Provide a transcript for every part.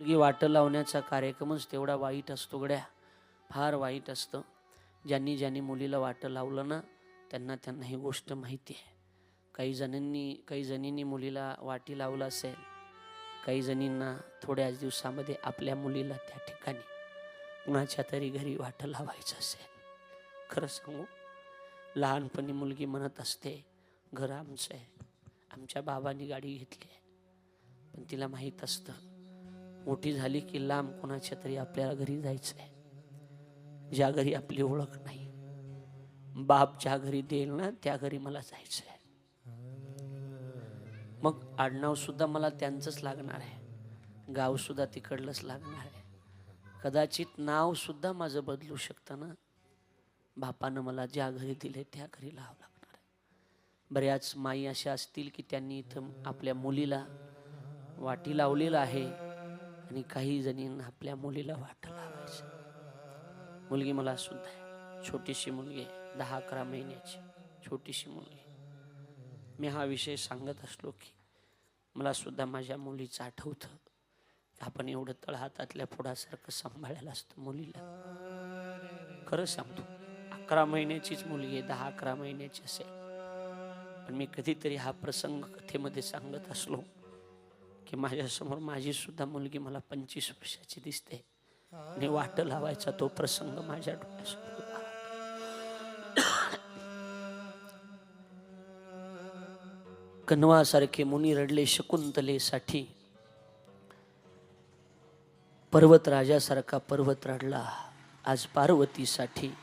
मुलगी वाटं लावण्याचा कार्यक्रमच तेवढा वाईट असतो गड्या. फार वाईट असतं. ज्यांनी ज्यांनी मुलीला वाटं लावलं ना त्यांना त्यांना ही गोष्ट माहिती आहे. काही जणांनी काही जणींनी मुलीला वाटी लावलं असेल काही जणींना थोड्याच दिवसामध्ये आपल्या मुलीला त्या ठिकाणी कुणाच्या तरी घरी वाटं लावायचं असेल. खरं सांगू लहानपणी मुलगी म्हणत असते घर आमचं आहे. आमच्या बाबांनी गाडी घेतली आहे. पण तिला माहीत असतं मोठी झाली की लांब कोणाच्या तरी आपल्याला घरी जायचं आहे ज्या घरी आपली ओळख नाही. बाप ज्या घरी देईल ना त्या घरी मला जायचं आहे मग आडनाव सुद्धा मला त्यांचंच लागणार आहे. गाव सुद्धा तिकडलंच लागणार आहे. कदाचित नाव सुद्धा माझं बदलू शकतं ना? बापानं मला ज्या घरी दिले त्या घरी लावं लागणार आहे. बऱ्याच माई अशा असतील की त्यांनी इथं आपल्या मुलीला वाटी लावलेलं आहे. आणि काही जणींना आपल्या मुलीला वाट लावायचं. मुलगी मला सुद्धा आहे. छोटीशी मुलगी आहे. दहा अकरा महिन्याची छोटीशी मुलगी मी हा विषय सांगत असलो की मला सुद्धा माझ्या मुलीचं आठवतं. आपण एवढं तळहातातल्या पुढासारखं सांभाळायला असतं मुलीला. खरं सांगतो अकरा महिन्याचीच मुलगी आहे दहा अकरा महिन्याची असेल. पण मी कधीतरी हा प्रसंग कथेमध्ये सांगत असलो की माझ्यासमोर माझी सुद्धा मुलगी मला पंचवीस वर्षाची दिसते. आणि वाट लावायचा तो प्रसंग माझ्या डोळ्यासमोर. कण्वासारखे मुनी रडले शकुंतलेसाठी. पर्वत राजासारखा पर्वत रडला आज पार्वतीसाठी.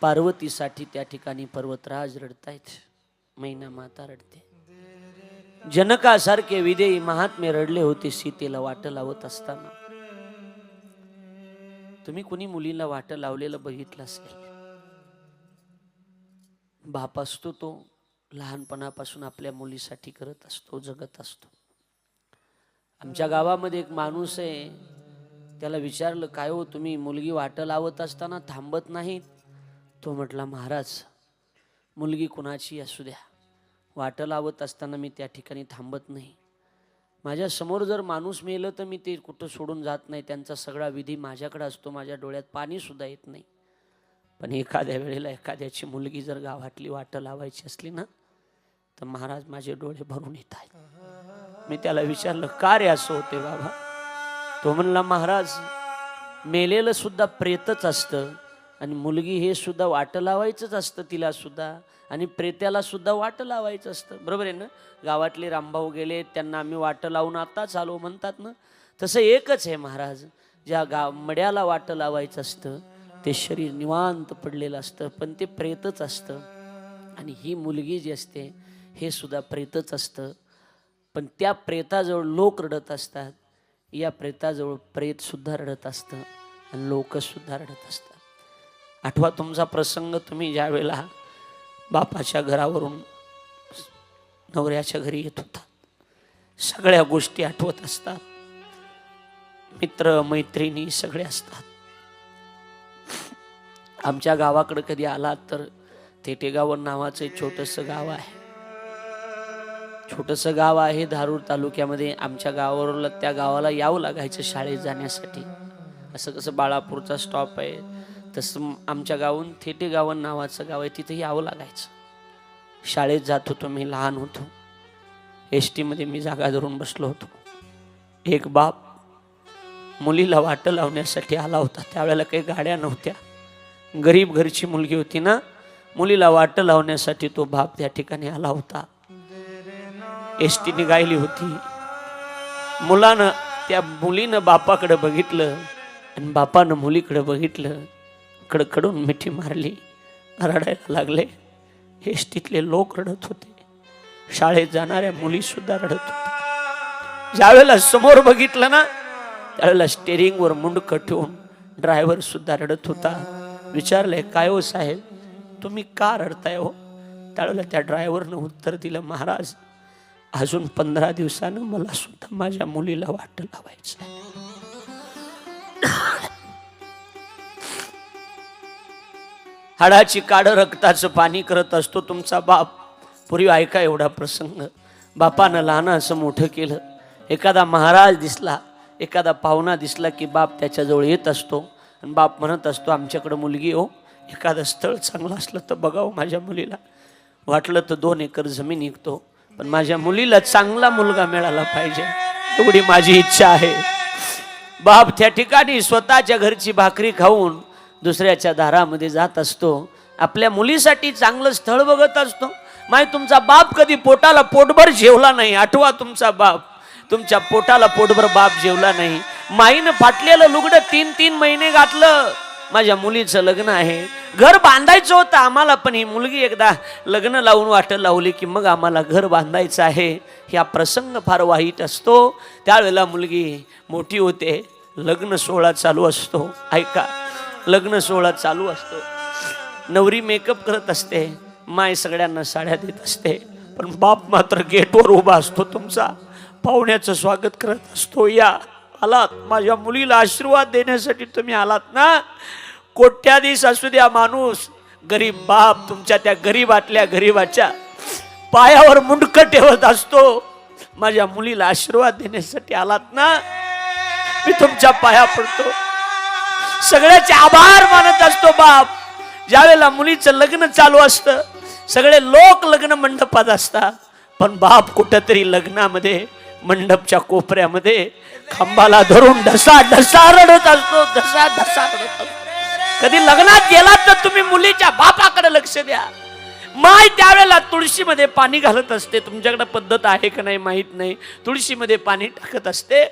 पार्वतीसाठी त्या ठिकाणी पर्वतराज रडतायत. मैना माता रडते. जनकासारखे विदेही महात्मे रडले होते सीतेला वाट लावत असताना. तुम्ही कुणी मुलीला वाट लावलेलं बघितलं असेल? बाप असतो तो लहानपणापासून आपल्या मुलीसाठी करत असतो जगत असतो. आमच्या गावामध्ये एक माणूस आहे त्याला विचारलं काय हो तुम्ही मुलगी वाट लावत असताना थांबत नाहीत? तो म्हटला महाराज मुलगी कुणाची असू द्या. वाटं लावत असताना मी त्या ठिकाणी थांबत नाही. माझ्यासमोर जर माणूस मेलं तर मी ते कुठं सोडून जात नाही. त्यांचा सगळा विधी माझ्याकडे असतो. माझ्या डोळ्यात पाणीसुद्धा येत नाही. पण एखाद्या वेळेला एखाद्याची मुलगी जर गावातली वाटं लावायची असली ना तर महाराज माझे डोळे भरून येत आहेत. मी त्याला विचारलं का रे असं होते बाबा? तो म्हणला महाराज मेलेलं सुद्धा प्रेतच असतं. आणि मुलगी हे सुद्धा वाट लावायचंच असतं तिला सुद्धा. आणि प्रेत्याला सुद्धा वाट लावायचं असतं. बरोबर आहे ना? गावातले रामभाऊ गेले त्यांना आम्ही वाटं लावून आताच आलो म्हणतात ना? तसं एकच आहे महाराज. ज्या गाव मड्याला वाटं लावायचं असतं ते शरीर निवांत पडलेलं असतं पण ते प्रेतच असतं. आणि ही मुलगी जी असते हे सुद्धा प्रेतच असतं. पण त्या प्रेताजवळ लोक रडत असतात. या प्रेताजवळ प्रेतसुद्धा रडत असतं आणि लोकसुद्धा रडत असतात. आठवा तुमचा प्रसंग तुम्ही ज्या वेळेला बापाच्या घरावरून नवऱ्याच्या घरी येत होता. सगळ्या गोष्टी आठवत असतात. मित्र मैत्रिणी सगळे असतात. आमच्या गावाकडे कधी आलात तर तेटेगाव नावाचं एक छोटंसं गाव आहे. छोटंसं गाव आहे धारूर तालुक्यामध्ये. आमच्या गावावरला त्या गावाला यावं लागायचं शाळेत जाण्यासाठी. असं कसं बाळापूरचा स्टॉप आहे. तसं आमच्या गावून थेटे गावन नावाचं गाव आहे तिथे यावं लागायचं. शाळेत जात होतो मी लहान होतो. एस टीमध्ये मी जागा धरून बसलो होतो. एक बाप मुलीला वाटं लावण्यासाठी आला होता. त्यावेळेला काही गाड्या नव्हत्या. गरीब घरची मुलगी होती ना मुलीला वाटं लावण्यासाठी तो बाप त्या ठिकाणी आला होता. एस टी गायली होती. मुलानं त्या मुलीनं बापाकडे बघितलं आणि बापानं मुलीकडे बघितलं. कडकडून मिठी मारली. रडायला लागले. एसटीतले लोक रडत होते. शाळेत जाणाऱ्या मुली सुद्धा रडत होत्या. ज्यावेळेला समोर बघितलं ना त्यावेळेला स्टेरिंगवर मुंडकं ठेवून ड्रायव्हर सुद्धा रडत होता. विचारलंय काय हो साहेब तुम्ही का रडताय हो? त्यावेळेला त्या ड्रायव्हरनं उत्तर दिलं महाराज अजून पंधरा दिवसानं मला सुद्धा माझ्या मुलीला वाट लावायचं हाडाची काड रक्ताचं पाणी करत असतो तुमचा बाप. पूर्वी ऐका एवढा प्रसंग. बापानं लहान असं मोठं केलं. एखादा महाराज दिसला एखादा पाहुणा दिसला की बाप त्याच्याजवळ येत असतो. आणि बाप म्हणत असतो आमच्याकडं मुलगी हो एखादं स्थळ चांगलं असलं तर बघावं माझ्या मुलीला. वाटलं तर दोन एकर जमीन निघतो पण माझ्या मुलीला चांगला मुलगा मिळाला पाहिजे. एवढी माझी इच्छा आहे. बाप त्या ठिकाणी स्वतःच्या घरची भाकरी खाऊन दुसऱ्याच्या दारामध्ये जात असतो. आपल्या मुलीसाठी चांगलं स्थळ बघत असतो. माय तुमचा बाप कधी पोटाला पोटभर जेवला नाही. आठवा तुमचा बाप. तुमच्या पोटाला पोटभर बाप जेवला नाही. माईनं फाटलेलं लुगडं तीन तीन महिने घातलं. माझ्या मुलीचं लग्न आहे. घर बांधायचं होतं. आम्हाला पण ही मुलगी एकदा लग्न लावून वाटं लावली की मग आम्हाला घर बांधायचं आहे. ह्या प्रसंग फार वाईट असतो. त्यावेळेला मुलगी मोठी होते. लग्न सोहळा चालू असतो. ऐका लग्न सोहळा चालू असतो. नवरी मेकअप करत असते माय सगळ्यांना साड्या देत असते पण बाप मात्र गेटवर उभा असतो तुमचा. पाहुण्याचं स्वागत करत असतो. या आलात. माझ्या मुलीला आशीर्वाद देण्यासाठी तुम्ही आलात ना? कोट्याधीश असू द्या माणूस. गरीब बाप तुमच्या त्या गरीबातल्या गरीबाच्या पायावर मुंडक ठेवत असतो. माझ्या मुलीला आशीर्वाद देण्यासाठी आलात ना? मी तुमच्या पाया पडतो. सगळ्याचे आभार मानत असतो बाप. ज्यावेळेला मुलीचं लग्न चालू असतं सगळे लोक लग्न मंडपात असतात. पण बाप कुठंतरी लग्नामध्ये मंडपच्या कोपऱ्यामध्ये खांबाला धरून ढसा ढसा रडत असतो ढसा ढसा रडत असतो. कधी लग्नात गेलात तर तुम्ही मुलीच्या बापाकडे लक्ष द्या. माय त्यावेळेला तुळशीमध्ये पाणी घालत असते. तुमच्याकडे पद्धत आहे का नाही माहीत नाही. तुळशीमध्ये पाणी टाकत असते.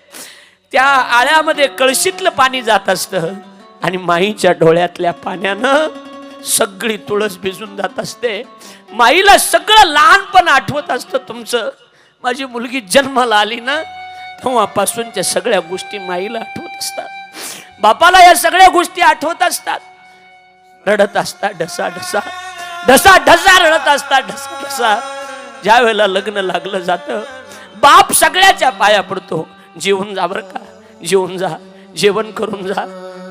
त्या आळ्यामध्ये कळशीतलं पाणी जात असतं आणि माईच्या डोळ्यातल्या पाण्यानं सगळी तुळस भिजून जात असते. माईला सगळं लहानपण आठवत असतं तुमचं. माझी मुलगी जन्माला आली ना तेव्हापासूनच्या सगळ्या गोष्टी माईला आठवत असतात. बापाला या सगळ्या गोष्टी आठवत असतात. रडत असतात ढसा ढसा. ढसा ढसा रडत असतात ढसा ढसा. ज्या वेळेला लग्न लागलं जातं बाप सगळ्याच्या पाया पडतो. जेवून जा बरं का. जेवून जा. जेवण करून जा.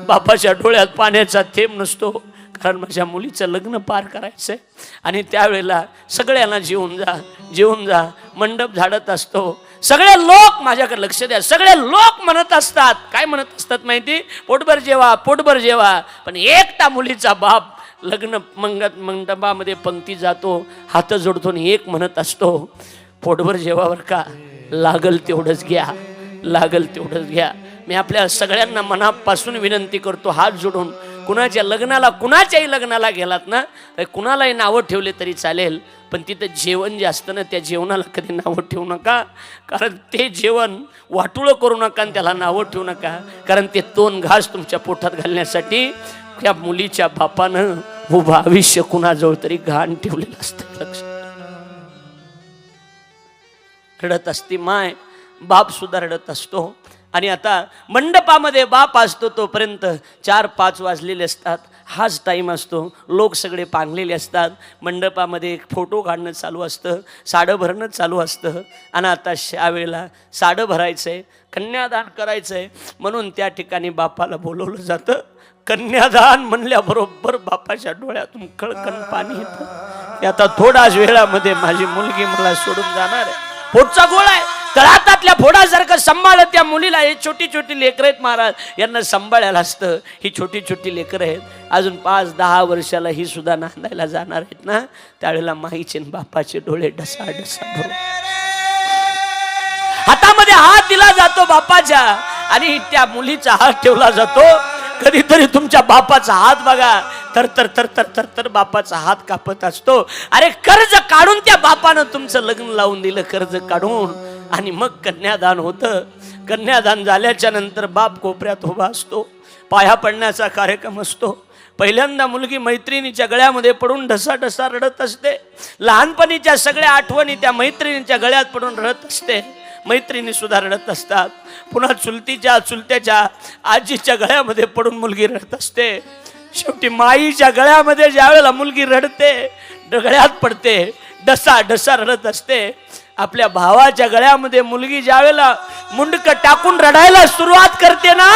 बापाच्या डोळ्यात पाण्याचा थेंब नसतो. कारण माझ्या मुलीचं लग्न पार करायचंय. आणि त्यावेळेला सगळ्यांना जेवून जा. जेवून जा. मंडप झाडत असतो. सगळे लोक माझ्याकडे लक्ष द्या. सगळे लोक म्हणत असतात. काय म्हणत असतात माहिती? पोटभर जेवा पोटभर जेवा. पण एकटा मुलीचा बाप लग्न मंगत मंडपामध्ये पंक्ती जातो. हात जोडतो आणि एक म्हणत असतो पोटभर जेवावर का. लागल तेवढंच घ्या. लागल तेवढंच घ्या. मी आपल्या सगळ्यांना मनापासून विनंती करतो हात जोडून. कुणाच्या लग्नाला कुणाच्याही लग्नाला गेलात ना तर कुणालाही नावं ठेवले तरी चालेल पण तिथं जेवण जे असतं ना त्या जेवणाला कधी नावं ठेवू नका. कारण ते जेवण वाटुळं करू नका आणि त्याला नावं ठेवू नका. कारण ते दोन घास तुमच्या पोटात घालण्यासाठी त्या मुलीच्या बापानं उभं आयुष्य कुणाजवळ तरी घाण ठेवलेलं असतं. लक्ष. रडत असती माय. बाप सुद्धा असतो. आणि आता मंडपामध्ये बाप असतो तोपर्यंत चार पाच वाजलेले असतात. हाच टाईम असतो. लोक सगळे पांगलेले असतात. मंडपामध्ये एक फोटो काढणं चालू असतं. साडं भरणं चालू असतं. आणि आता शावेळेला साडं भरायचं आहे कन्यादान करायचं आहे म्हणून त्या ठिकाणी बापाला बोलवलं जातं. कन्यादान म्हणल्याबरोबर बापाच्या डोळ्यातून कळकण पाणी येतं. आता थोड्याच वेळामध्ये माझी मुलगी मला सोडून जाणार आहे. पोटचा गोळा आहे. तळातातल्या फोडासारखं सांभाळत त्या मुलीला. हे छोटी छोटी लेकरं आहेत महाराज. यांना सांभाळायला असतं. ही छोटी छोटी लेकरं आहेत. अजून पाच दहा वर्षाला ही सुद्धा नांदायला जाणार आहेत ना? त्यावेळेला माईचे बापाचे डोळे डसा डसा हातामध्ये हात दिला जातो बापाच्या आणि त्या मुलीचा हात ठेवला जातो. कधीतरी तुमच्या बापाचा हात बघा. तर तर तर तर तर तर बापाचा हात कापत असतो. अरे कर्ज काढून त्या बापानं तुमचं लग्न लावून दिलं. कर्ज काढून. आणि मग कन्यादान होतं. कन्यादान झाल्याच्यानंतर बाप कोपऱ्यात उभा असतो. पाया पडण्याचा कार्यक्रम असतो. पहिल्यांदा मुलगी मैत्रिणीच्या गळ्यामध्ये पडून ढसा ढसा रडत असते. लहानपणीच्या सगळ्या आठवणी त्या मैत्रिणीच्या गळ्यात पडून रडत असते. मैत्रिणी सुद्धा रडत असतात. पुन्हा चुलतीच्या चुलत्याच्या आजीच्या गळ्यामध्ये पडून मुलगी रडत असते. शेवटी माईच्या गळ्यामध्ये ज्यावेळेला मुलगी रडते गळ्यात पडते डसा डसा रडत असते. आपल्या भावाच्या गळ्यामध्ये मुलगी ज्यावेळेला मुंडक टाकून रडायला सुरुवात करते ना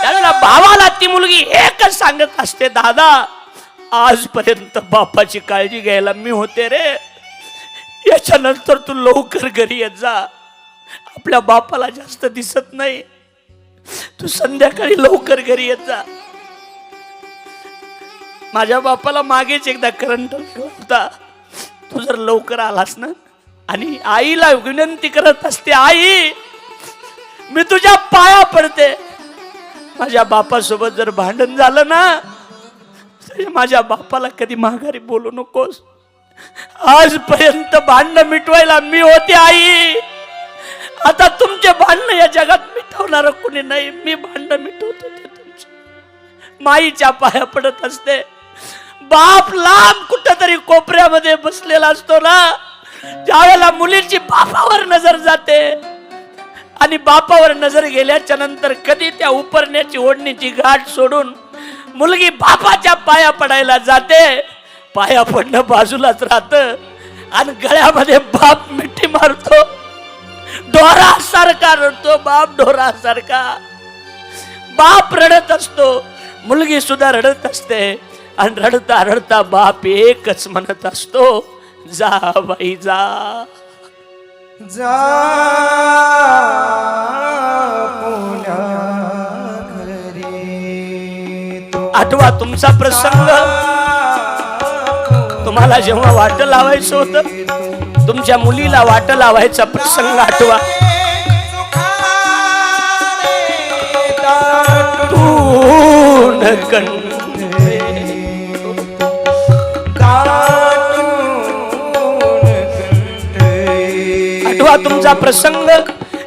त्यावेळेला भावाला ती मुलगी एकच सांगत असते दादा आजपर्यंत बापाची काळजी घ्यायला मी होते रे. याच्यानंतर तू लवकर घरी येत जा. आपल्या बापाला जास्त दिसत नाही. तू संध्याकाळी लवकर घरी येत जा. माझ्या बापाला मागेच एकदा करंट होता. तू जर लवकर आलास ना आणि आईला विनंती करत असते आई मी तुझ्या पाया पडते. माझ्या बापासोबत जर भांडण झालं ना माझ्या बापाला कधी माघारी बोलू नकोस. आजपर्यंत भांडण मिटवायला मी होते आई. आता तुमचे भांडण या जगात मिटवणार कोणी नाही. मी भांडण मिटवत होते तुमचे. माईच्या पाया पडत असते. बाप लांब कुठेतरी कोपऱ्यामध्ये बसलेला असतो ना. ज्यावेळेला मुलीची बापावर नजर जाते आणि बापावर नजर गेल्याच्यानंतर कधी त्या उपरण्याची ओढणीची गाठ सोडून मुलगी बापाच्या पाया पडायला जाते पाया पडणं बाजूलाच राहत आणि गळ्यामध्ये बाप मिठी मारतो. ढोरा सारखा रडतो बाप ढोरा सारखा बाप रडत असतो मुलगी सुद्धा रडत असते आणि रडता रडता बाप एकच म्हणत असतो जा बाई जा. जा पुण्या घरी तो. आठवा तुमचा प्रसंग. तुम्हाला जेव्हा वाट लावायचं होतं तुमच्या मुलीला वाट लावायचा प्रसंग आठवा. तू न हा तुमचा प्रसंग?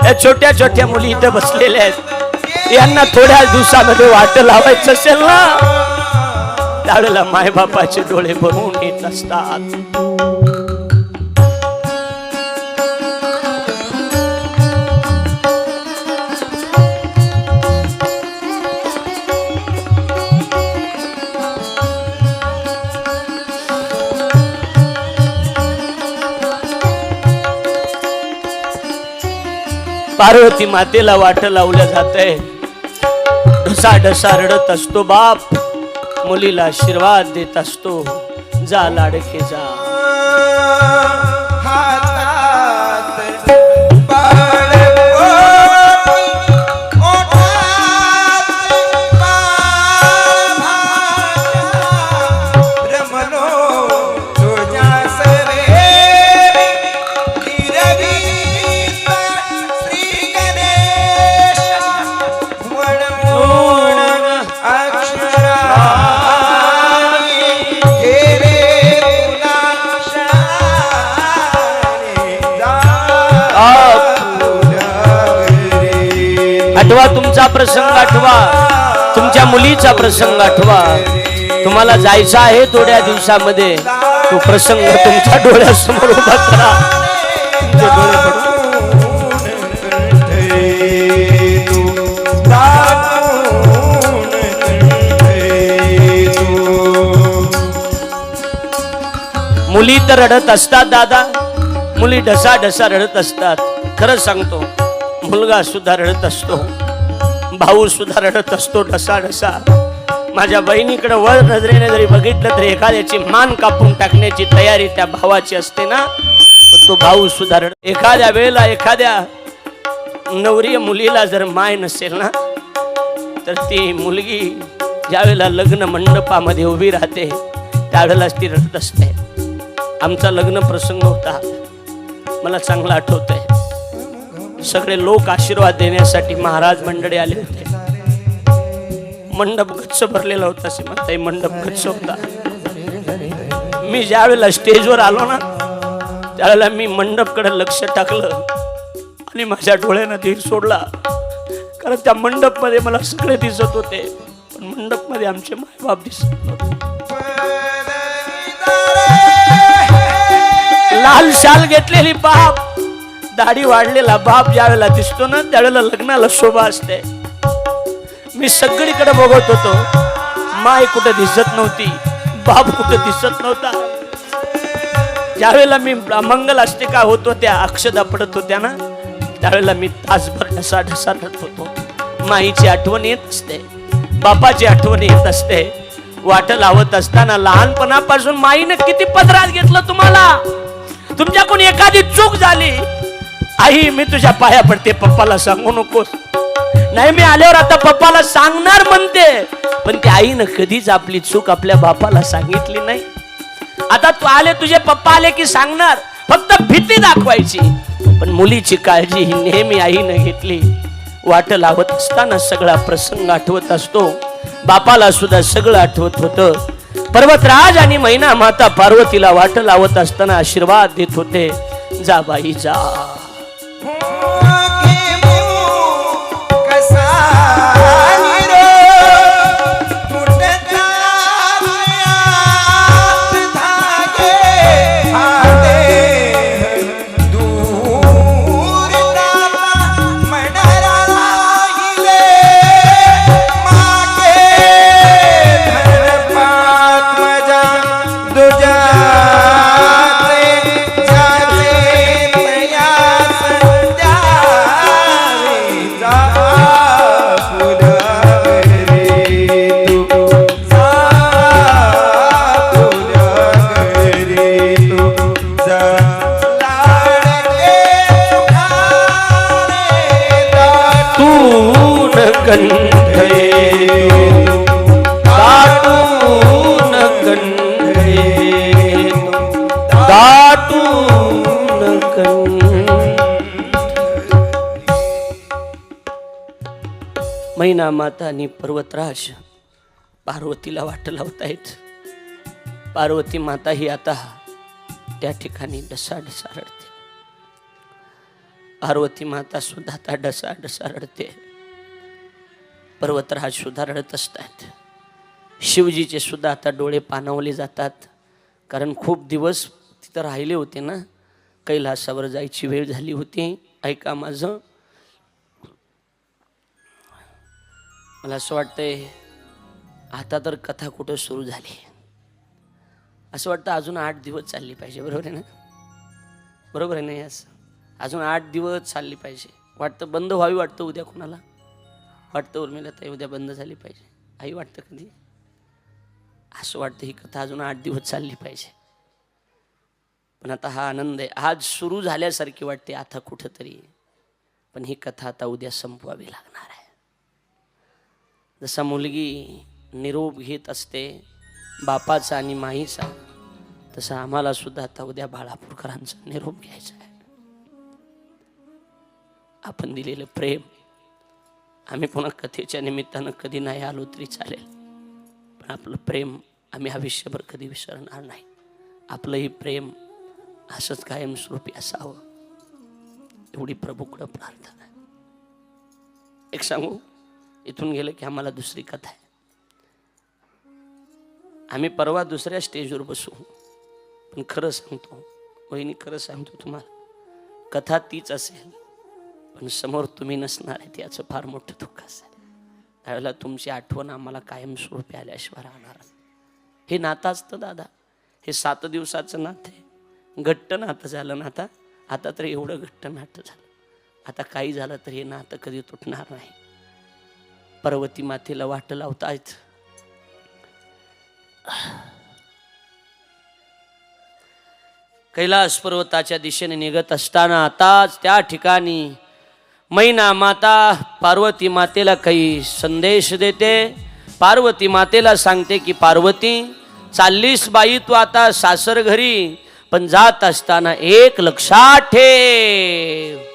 या छोट्या छोट्या मुली इथे बसलेल्या आहेत. यांना थोड्या दिवसामध्ये वाट लावायचं असेल ना? त्यावेळेला मायबापाचे डोळे भरून येत असतात. पार्वती मातेला वाट लावलं जात आहे ढसा ढसा रडत असतो बाप. मुलीला आशीर्वाद देत असतो. जा लाडके जा. आठवा तुमचा प्रसंग आठवा. तुमच्या मुलीचा प्रसंग आठवा. तुम्हाला जायचं आहे थोड्या दिवसामध्ये. तो प्रसंग तुमच्या डोळ्यासमोर उभा करा. मुली तर रडत असतात दादा. मुली ढसा ढसा रडत असतात. खरं सांगतो मुलगा सुद्धा रडत असतो भाऊ सुद्धा रडत असतो ढसा ढसा माझ्या बहिणीकडे वर नजरेने जरी बघितलं तरी एखाद्याची मान कापून टाकण्याची तयारी त्या भावाची असते ना? तो भाऊ सुद्धा रड एखाद्या वेळेला एखाद्या नवरी मुलीला जर माय नसेल ना तर ती मुलगी ज्यावेळेला लग्न मंडपामध्ये उभी राहते त्यावेळेलाच ती रडत असते. आमचा लग्न प्रसंग होता. मला चांगलं आठवत आहे सगळे लोक आशीर्वाद देण्यासाठी महाराज मंडळी आले होते. मंडप गच्च भरलेला होता सीमाताई मंडप गच्च होता. मी ज्यावेळेला स्टेजवर आलो ना त्यावेळेला मी मंडपकडे लक्ष टाकलं आणि माझ्या डोळ्यानं धीर सोडला. कारण त्या मंडपमध्ये मला सगळे दिसत होते पण मंडपमध्ये आमचे मायबाप दिसत नव्हते. लाल शाल घेतलेली बाप दाढी वाढलेला बाप ज्यावेळेला दिसतो ना त्यावेळेला लग्नाला शोभा असते. मी सगळीकडे बघत होतो. माय कुठं दिसत नव्हती बाप कुठं दिसत नव्हता. ज्यावेळेला मी मंगल का होत होत्या अक्षदा पडत होत्या ना त्यावेळेला मी तासभर ढसा ढसा रडत होतो. माईची आठवण येत असते बापाची आठवण येत असते. वाट लावत असताना लहानपणापासून माईनं किती पदरात घेतलं तुम्हाला? तुमच्याकडून एखादी चूक झाली आई मी तुझ्या पाया पडते पप्पाला सांगू नकोस. नाही मी आल्यावर आता पप्पाला सांगणार म्हणते. पण त्या आईनं कधीच आपली चूक आपल्या बापाला सांगितली नाही. आता तू आले तुझे पप्पा आले की सांगणार. फक्त भीती दाखवायची. पण मुलीची काळजी ही नेहमी आईनं घेतली. वाट लावत असताना सगळा प्रसंग आठवत असतो. बापाला सुद्धा सगळं आठवत होतं. पर्वतराज आणि मैना माता पार्वतीला वाट लावत असताना आशीर्वाद देत होते. जा बाई जा. माता आणि पर्वतराज पार्वतीला वाट लावत आहेत पार्वती माता ही आता त्या ठिकाणी डसा डसा रडते. पार्वती माता सुद्धा आता डसा डसा रडते. पर्वतराज सुद्धा रडत असतात. शिवजीचे सुद्धा आता डोळे पाणावले जातात. कारण खूप दिवस तिथं राहिले होते ना. कैलासावर जायची वेळ झाली होती. ऐका माझं. मला असं वाटतंय आता तर कथा कुठं सुरू झाली? असं वाटतं अजून आठ दिवस चालली पाहिजे बरोबर आहे ना? बरोबर आहे ना असं? अजून आठ दिवस चालली पाहिजे. वाटतं बंद व्हावी वाटतं उद्या कोणाला? वाटतं उर्मिला ताई उद्या बंद झाली पाहिजे. आई वाटतं कधी? असं वाटतं ही कथा अजून आठ दिवस चालली पाहिजे. पण आता हा आनंद आहे. आज सुरू झाल्यासारखी वाटते आता कुठंतरी. पण ही कथा आता उद्या संपवावी लागणार आहे. जसा मुलगी निरोप घेत असते बापाचा आणि माईचा तसं आम्हाला सुद्धा आता उद्या बाळापूरकरांचा निरोप घ्यायचा आहे. आपण दिलेलं प्रेम आम्ही पुन्हा कथेच्या निमित्तानं कधी नाही आलो तरी चालेल. पण आपलं प्रेम आम्ही आयुष्यभर कधी विसरणार नाही. आपलंही प्रेम असंच कायमस्वरूपी असावं. एवढी प्रभूकडं प्रार्थना एक सांगू? इथून गेलं की आम्हाला दुसरी कथा आहे. आम्ही परवा दुसऱ्या स्टेजवर बसू. पण खरं सांगतो वहिनी खरं सांगतो तुम्हाला कथा तीच असेल पण समोर तुम्ही नसणार आहे त्याचं फार मोठं दुःख असेल. त्यावेळेला तुमची आठवण आम्हाला कायमस्वरूपी आल्याशिवाय राहणार हे नातं असतं दादा. हे सात दिवसाचं नातं आहे. घट्ट नातं झालं नाता आता तर एवढं घट्ट नातं झालं. आता काही झालं तर हे नातं कधी तुटणार नाही. पर्वती मातेला वाट लावतायत. कैलास पर्वताच्या दिशेने निघत असताना आताच त्या ठिकाणी मैना माता पार्वती मातेला काही संदेश देते. पार्वती मातेला सांगते की पार्वती चाललीस बाई तू आता सासर घरी पण जात असताना एक लक्षात ठेव.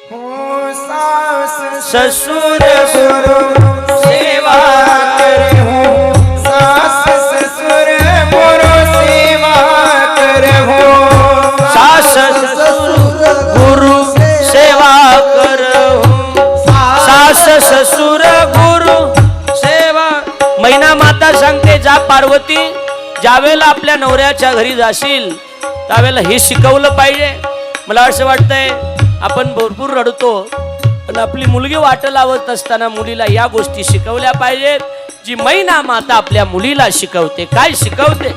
ससुर गुरु सेवा करे हो सास ससुर गुरु सेवा करो सास ससुर गुरु सेवा। मैना माता सांगते जा पार्वती ज्यावेळेला आपल्या नवऱ्याच्या घरी जाशील त्यावेळेला हे शिकवलं पाहिजे. मला असं वाटतंय आपण भरपूर रडतो. पण आपली मुलगी वाट लावत असताना मुलीला या गोष्टी शिकवल्या पाहिजेत. जी मैना माता आपल्या मुलीला शिकवते काय शिकवते?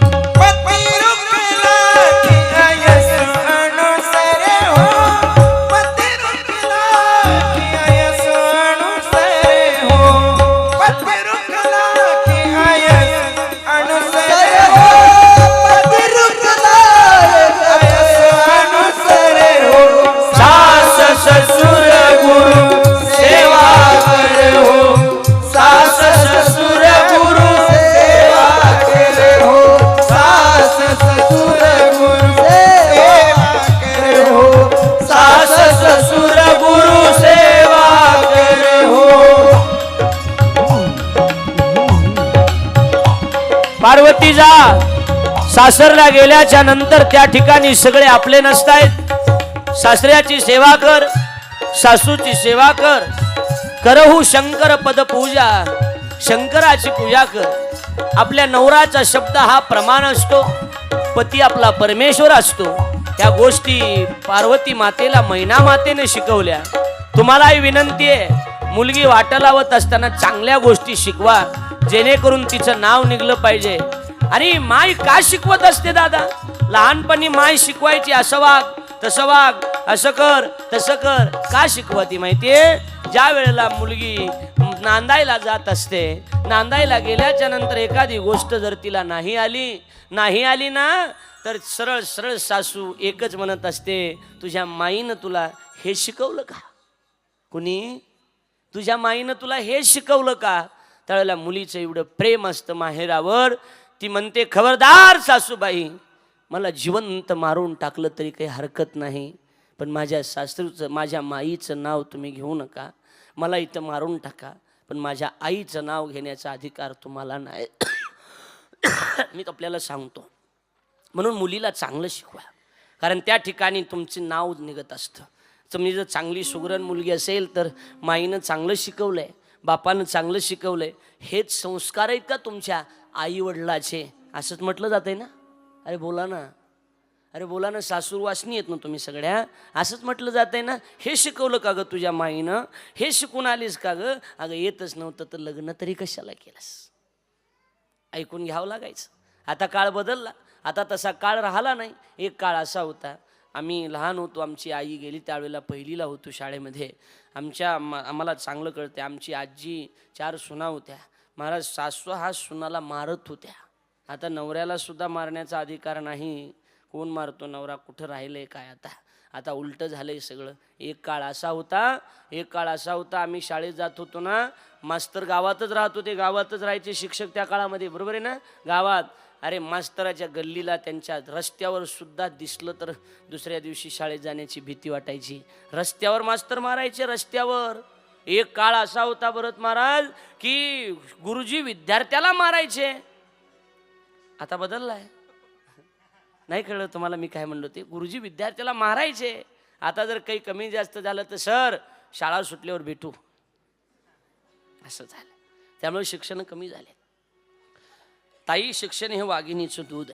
जा. सासरला गेल्याच्यानंतर त्या ठिकाणी सगळे आपले नसतायत. सासऱ्याची सेवा कर सासूची सेवा कर. करहू शंकर पद पूजा शंकराची पूजा कर. आपल्या नवराचा शब्द हा प्रमाण असतो. पती आपला परमेश्वर असतो. या गोष्टी पार्वती मातेला मैना मातेने शिकवल्या. तुम्हालाही विनंती आहे मुलगी वाटा लावत असताना चांगल्या गोष्टी शिकवा. जेणेकरून तिचं नाव निघलं पाहिजे. अरे माय का शिकवत असते दादा? लहानपणी माय शिकवायची असं वाग तसं वाग असं कर तसं कर. का शिकवती माहितीये? ज्या वेळेला मुलगी नांदायला जात असते नांदायला गेल्याच्यानंतर एखादी गोष्ट जर तिला नाही आली नाही आली ना तर सरळ सरळ सासू एकच म्हणत असते तुझ्या माईनं तुला हे शिकवलं का? कुणी? तुझ्या माईनं तुला हे शिकवलं का? त्यावेळेला मुलीचं एवढं प्रेम असतं माहेरावर. ती म्हणते खबरदार सासूबाई मला जिवंत मारून टाकलं तरी काही हरकत नाही पण माझ्या सासूचं माझ्या माईचं नाव तुम्ही घेऊ नका मला इथं मारून टाका पण माझ्या आईचं नाव घेण्याचा अधिकार तुम्हाला नाही. मी आपल्याला सांगतो. म्हणून मुलीला चांगलं शिकवा कारण त्या ठिकाणी तुमचे नाव निघत असतं. तुम्ही जर चांगली सुगरण मुलगी असेल तर माईनं चांगलं शिकवलं आहे बापानं चांगलं शिकवलं आहे हेच संस्कार आहेत का तुमच्या आई वडिलाचे असंच म्हटलं जात आहे ना? अरे बोला ना. अरे बोला ना सासूर वासनी येत ना तुम्ही सगळ्या? असंच म्हटलं जात आहे ना? हे शिकवलं का ग तुझ्या माईनं? हे शिकून आलीस का ग? अगं येतच नव्हतं तर लग्न तरी कशाला केलंस? ऐकून घ्यावं लागायचं. आता काळ बदलला. आता तसा काळ राहिला नाही. एक काळ असा होता. आम्ही लहान होतो आमची आई गेली त्यावेळेला पहिलीला होतो शाळेमध्ये. आमच्या आम्हाला चांगलं कळते आमची आजी चार सुना होत्या. महाराज सासू हा सुनाला मारत होत्या. आता नवऱ्याला सुद्धा मारण्याचा अधिकार नाही. कोण मारतो नवरा? कुठं राहिलंय काय आता? आता उलटं झालंय सगळं. एक काळ असा होता एक काळ असा होता. आम्ही शाळेत जात होतो ना मास्तर गावातच राहत होते. गावातच राहायचे शिक्षक त्या काळामध्ये बरोबर आहे ना? गावात. अरे मास्तराच्या गल्लीला त्यांच्या रस्त्यावर सुद्धा दिसलं तर दुसऱ्या दिवशी शाळेत जाण्याची भीती वाटायची. रस्त्यावर मास्तर मारायचे रस्त्यावर. एक काळ असा होता भरत महाराज की गुरुजी विद्यार्थ्याला मारायचे. आता बदललाय. नाही कळलं तुम्हाला मी काय म्हणलो ते? गुरुजी विद्यार्थ्याला मारायचे. आता जर काही कमी जास्त झालं तर सर शाळा सुटल्यावर भेटू. असं झालं. त्यामुळे शिक्षण कमी झाले ताई शिक्षण हे वाघिणीचं दूध